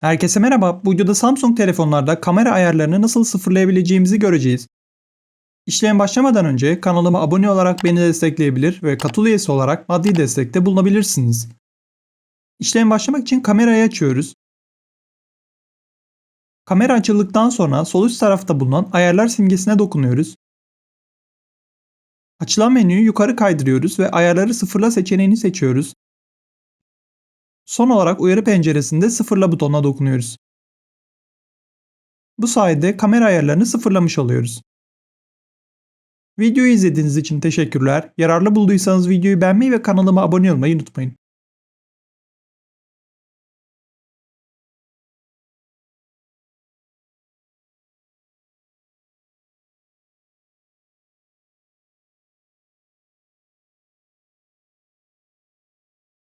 Herkese merhaba. Bu videoda Samsung telefonlarda kamera ayarlarını nasıl sıfırlayabileceğimizi göreceğiz. İşlem başlamadan önce kanalıma abone olarak beni destekleyebilir ve katıl üyesi olarak maddi destekte bulunabilirsiniz. İşlem başlamak için kamerayı açıyoruz. Kamera açıldıktan sonra sol üst tarafta bulunan ayarlar simgesine dokunuyoruz. Açılan menüyü yukarı kaydırıyoruz ve ayarları sıfırla seçeneğini seçiyoruz. Son olarak uyarı penceresinde sıfırla butonuna dokunuyoruz. Bu sayede kamera ayarlarını sıfırlamış oluyoruz. Videoyu izlediğiniz için teşekkürler. Yararlı bulduysanız videoyu beğenmeyi ve kanalıma abone olmayı unutmayın.